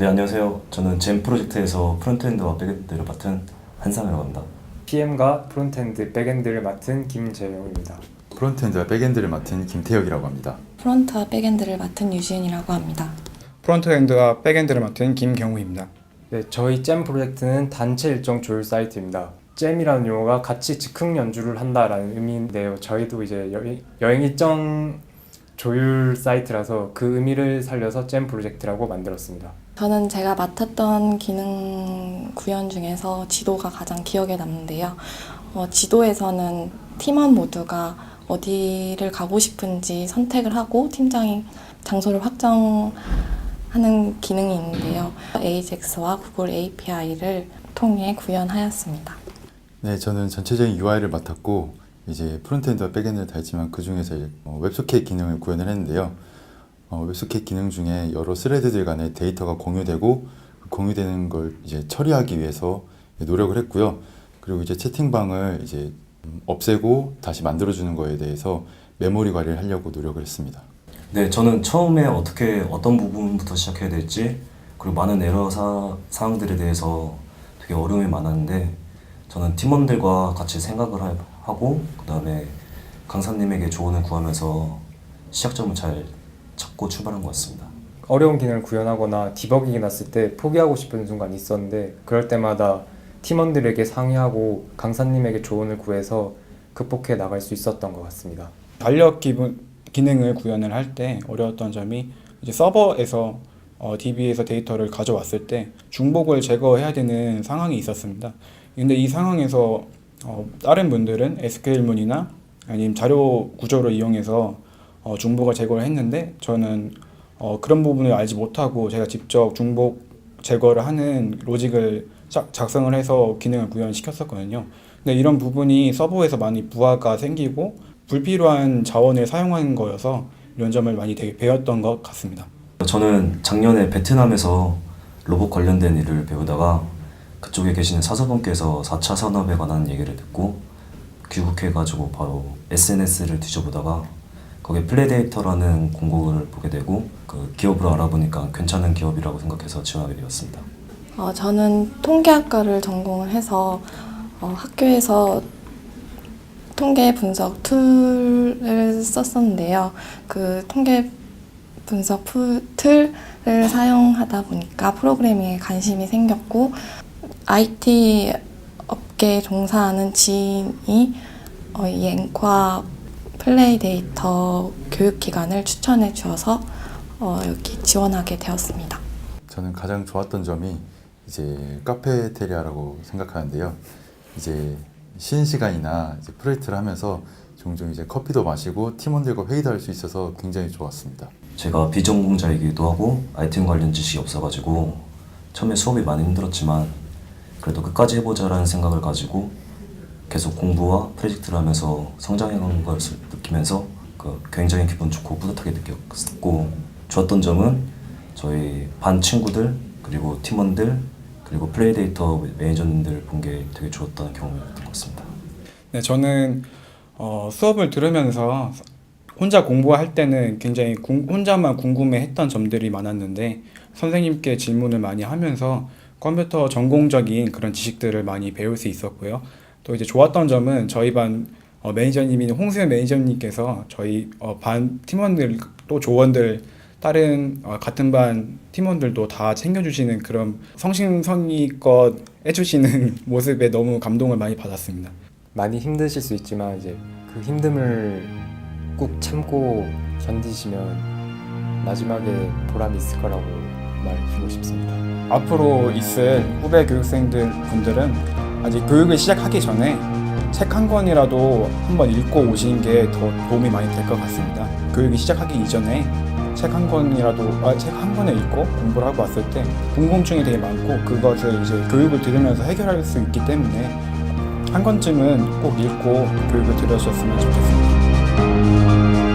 네 안녕하세요. 저는 젠 프로젝트에서 프론트엔드와 백엔드를 맡은 한상이라고 합니다. PM과 프론트엔드, 백엔드를 맡은 김재영입니다. 프론트엔드와 백엔드를 맡은 김태혁이라고 합니다. 프론트와 백엔드를 맡은 유지은이라고 합니다. 프론트엔드와 백엔드를 맡은 김경우입니다. 네, 저희 잼 프로젝트는 단체 일정 조율 사이트입니다. 잼이라는 용어가 같이 즉흥 연주를 한다라는 의미인데요. 저희도 이제 여행, 여행 일정 조율 사이트라서 그 의미를 살려서 잼 프로젝트라고 만들었습니다. 저는 제가 맡았던 기능 구현 중에서 지도가 가장 기억에 남는데요. 어, 지도에서는 팀원 모두가 어디를 가고 싶은지 선택을 하고 팀장이 장소를 확정하는 기능이 있는데요. AJAX와 구글 API를 통해 구현하였습니다. 네, 저는 전체적인 UI를 맡았고 이제 프론트엔드와 백엔드를 다 했지만 그 중에서 어, 웹소켓 기능을 구현을 했는데요. 어, 웹소켓 기능 중에 여러 스레드들 간에 데이터가 공유되고 그 공유되는 걸 이제 처리하기 위해서 노력을 했고요. 그리고 이제 채팅방을 이제 음, 없애고 다시 만들어주는 거에 대해서 메모리 관리를 하려고 노력을 했습니다. 네 저는 처음에 어떻게 어떤 부분부터 시작해야 될지 그리고 많은 에러 사, 사항들에 대해서 되게 어려움이 많았는데 저는 팀원들과 같이 생각을 하- 하고 그 다음에 강사님에게 조언을 구하면서 시작점을 잘 찾고 출발한 것 같습니다. 어려운 기능을 구현하거나 디버깅이 났을 때 포기하고 싶은 순간이 있었는데 그럴 때마다 팀원들에게 상의하고 강사님에게 조언을 구해서 극복해 나갈 수 있었던 것 같습니다. 달력 기분, 기능을 구현을 할 때 어려웠던 점이 이제 서버에서 어, DB에서 데이터를 가져왔을 때 중복을 제거해야 되는 상황이 있었습니다. 근데 이 상황에서 어, 다른 분들은 SQL문이나 아니면 자료 구조를 이용해서 어, 중복을 제거를 했는데 저는 어, 그런 부분을 알지 못하고 제가 직접 중복 제거를 하는 로직을 작- 작성을 해서 기능을 구현시켰었거든요. 근데 이런 부분이 서버에서 많이 부하가 생기고 불필요한 자원을 사용하는 거여서 이런 점을 많이 되게 배웠던 것 같습니다. 저는 작년에 베트남에서 로봇 관련된 일을 배우다가 그쪽에 계시는 사서분께서 4차 산업에 관한 얘기를 듣고 귀국해가지고 바로 SNS를 뒤져보다가 거기에 플레데이터라는 공고를 보게 되고 그 기업을 알아보니까 괜찮은 기업이라고 생각해서 지원하게 되었습니다. 어, 저는 통계학과를 전공을 해서 어, 학교에서 통계 분석 툴을 썼었는데요. 그 통계 분석 푸- 툴을 사용하다 보니까 프로그래밍에 관심이 생겼고 IT 업계에 종사하는 지인이 어, 이 앵과 플레이 데이터 교육기관을 추천해 주어서 어, 여기 지원하게 되었습니다. 저는 가장 좋았던 점이 이제 카페테리아라고 생각하는데요. 이제 쉬는 시간이나 이제 프로젝트를 하면서 종종 이제 커피도 마시고 팀원들과 회의도 할 수 있어서 굉장히 좋았습니다. 제가 비전공자이기도 하고 IT 관련 지식이 없어가지고 처음에 수업이 많이 힘들었지만 그래도 끝까지 해보자라는 생각을 가지고 계속 공부와 프로젝트를 하면서 성장해가는 것을 느끼면서 그 굉장히 기분 좋고 뿌듯하게 느꼈고 좋았던 점은 저희 반 친구들 그리고 팀원들 그리고 플레이 데이터 매니저님들 본 게 되게 좋았던 경험이었던 것 같습니다. 네, 저는 어, 수업을 들으면서 혼자 공부할 때는 굉장히 궁- 혼자만 궁금해했던 점들이 많았는데 선생님께 질문을 많이 하면서 컴퓨터 전공적인 그런 지식들을 많이 배울 수 있었고요. 또 이제 좋았던 점은 저희 반 어, 매니저님인 홍수연 매니저님께서 저희 어, 반 팀원들 또 조원들 다른 어, 같은 반 팀원들도 다 챙겨주시는 그런 성심성의껏 해주시는 모습에 너무 감동을 많이 받았습니다. 많이 힘드실 수 있지만 이제 그 힘듦을 꾹 참고 견디시면 마지막에 보람이 있을 거라고 말해주고 싶습니다. 앞으로 있을 후배 교육생들 분들은 아직 교육을 시작하기 전에 책 한 권이라도 한번 읽고 오시는 게 더 도움이 많이 될 것 같습니다. 교육이 시작하기 이전에 책 한 권이라도 아, 책 한 권을 읽고 공부를 하고 왔을 때 궁금증이 되게 많고 그것을 이제 교육을 들으면서 해결할 수 있기 때문에 한 권쯤은 꼭 읽고 교육을 들으셨으면 좋겠습니다.